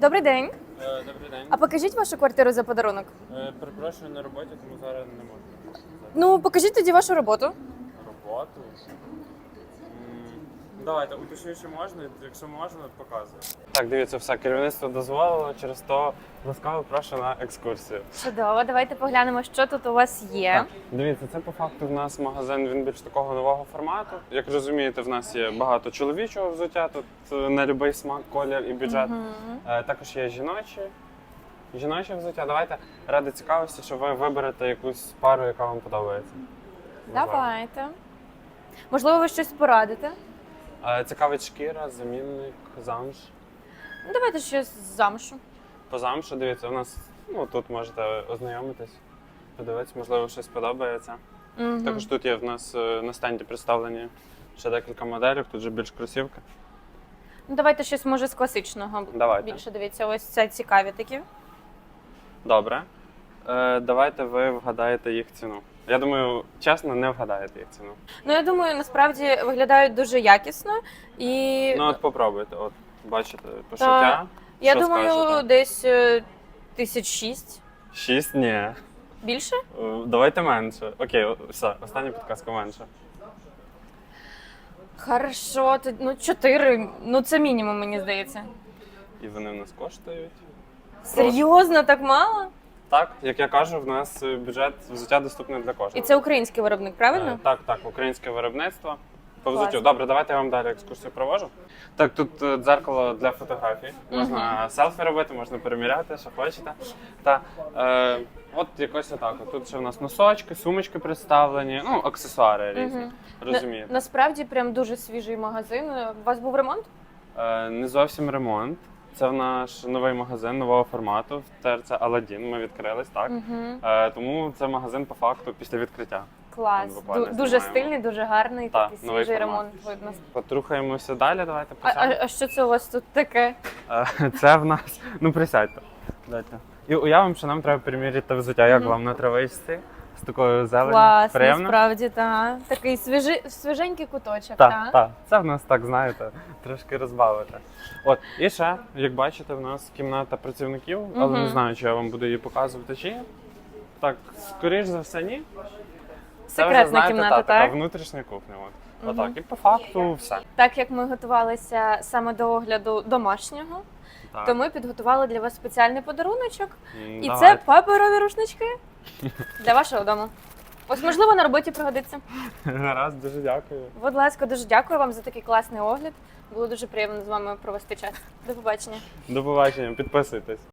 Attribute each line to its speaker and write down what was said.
Speaker 1: Добрий день.
Speaker 2: Е, Добрий день.
Speaker 1: А покажіть вашу квартиру за подарунок.
Speaker 2: Е, Перепрошую на роботі, тому зараз не можу.
Speaker 1: Ну, покажіть тоді вашу роботу.
Speaker 2: Роботу? Давайте, уточню, чи можна, якщо можна, показую. Так, дивіться, все, керівництво дозволило, через то ласкаво прошу на екскурсію.
Speaker 1: Чудово, давайте поглянемо, що тут у вас є.
Speaker 2: Так, дивіться, це по факту в нас магазин, він більш такого нового формату. Як розумієте, в нас є багато чоловічого взуття, тут е, на будь-який смак, колір і бюджет. Е, Також є жіночі. Жіноче взуття. Давайте ради цікавості, що ви виберете якусь пару, яка вам подобається. Можливо.
Speaker 1: Давайте. Можливо, ви щось порадите?
Speaker 2: Цікавить шкіра, замінник, замш.
Speaker 1: Ну, давайте щось з замшу.
Speaker 2: По замшу, дивіться, у нас ну, тут можете ознайомитись, подивитися, можливо, щось подобається.
Speaker 1: Мгм.
Speaker 2: Також тут є в нас е, на стенді представлені ще декілька моделей, тут же більш кросівки.
Speaker 1: Ну, давайте щось може з класичного.
Speaker 2: Давайте.
Speaker 1: Більше дивіться, ось це цікаві такі.
Speaker 2: Добре. Е, давайте ви вгадаєте їх ціну. Я думаю, чесно, не вгадаєте їх ціну.
Speaker 1: Ну, я думаю, насправді виглядають дуже якісно. І
Speaker 2: Ну от попробуйте. От бачите, пошиття.
Speaker 1: я
Speaker 2: що
Speaker 1: думаю,
Speaker 2: скажете?
Speaker 1: десь е, тисяч шість.
Speaker 2: Шість? Ні.
Speaker 1: Більше?
Speaker 2: Е, Давайте менше. Окей, о- все, остання підказка менше.
Speaker 1: Хорошо, то, ну чотири. Ну це мінімум, мені здається.
Speaker 2: І вони в нас коштують.
Speaker 1: Серйозно, так мало?
Speaker 2: Так, як я кажу, в нас е, бюджет взуття доступний для кожного.
Speaker 1: І це український виробник,
Speaker 2: Е,
Speaker 1: правильно?
Speaker 2: Так, так, українське виробництво. По взуттю. Добре, давайте я вам далі екскурсію провожу. Так, тут е, дзеркало для фотографій. Можна селфі робити, можна переміряти, що хочете. Та е, от якось отак. от. Тут ще в нас носочки, сумочки представлені, ну, аксесуари різні.
Speaker 1: Мгм.
Speaker 2: Розумієте?
Speaker 1: На- насправді прям дуже свіжий магазин. У вас був ремонт?
Speaker 2: Е, не зовсім ремонт. Це в наш новий магазин нового формату ТРЦ Аладдін. Ми відкрились, так.
Speaker 1: Угу.
Speaker 2: Е, тому це магазин по факту після відкриття.
Speaker 1: Клас.
Speaker 2: буквально
Speaker 1: Ду- дуже
Speaker 2: знімаємо.
Speaker 1: стильний, дуже гарний,
Speaker 2: Так,
Speaker 1: такий
Speaker 2: новий
Speaker 1: свіжий
Speaker 2: формат.
Speaker 1: ремонт видно.
Speaker 2: Потрухаємося далі. Давайте
Speaker 1: А, а,
Speaker 2: присядемо.
Speaker 1: а що це у вас тут таке?
Speaker 2: Е, Це в нас. Ну присядьте. Дайте. І уявимо, що нам треба переміряти взуття. Як
Speaker 1: Мгм.
Speaker 2: вам на травичці з такою зеленю?
Speaker 1: Клас,
Speaker 2: Приємно?
Speaker 1: насправді, так. Такий свіжи, свіженький куточок,
Speaker 2: Так,
Speaker 1: так?
Speaker 2: так. Це в нас так, знаєте, трошки розбавити. От, і ще, як бачите, в нас кімната працівників, але
Speaker 1: Мгм.
Speaker 2: не знаю, чи я вам буду її показувати чи ні. Так, скоріш за все, ні.
Speaker 1: Секретна
Speaker 2: вже, знаєте,
Speaker 1: кімната,
Speaker 2: та, така внутрішня кухня. От.
Speaker 1: Мгм.
Speaker 2: Отак. І по факту все.
Speaker 1: Так як ми готувалися саме до огляду домашнього,
Speaker 2: Так.
Speaker 1: то ми підготували для вас спеціальний подаруночок.
Speaker 2: М,
Speaker 1: І
Speaker 2: давайте.
Speaker 1: це паперові рушнички для вашого дому. Ось, можливо, на роботі пригодиться.
Speaker 2: Гаразд, дуже дякую.
Speaker 1: Будь ласка, дуже дякую вам за такий класний огляд. Було дуже приємно з вами провести час. До побачення.
Speaker 2: До побачення, підписуйтесь.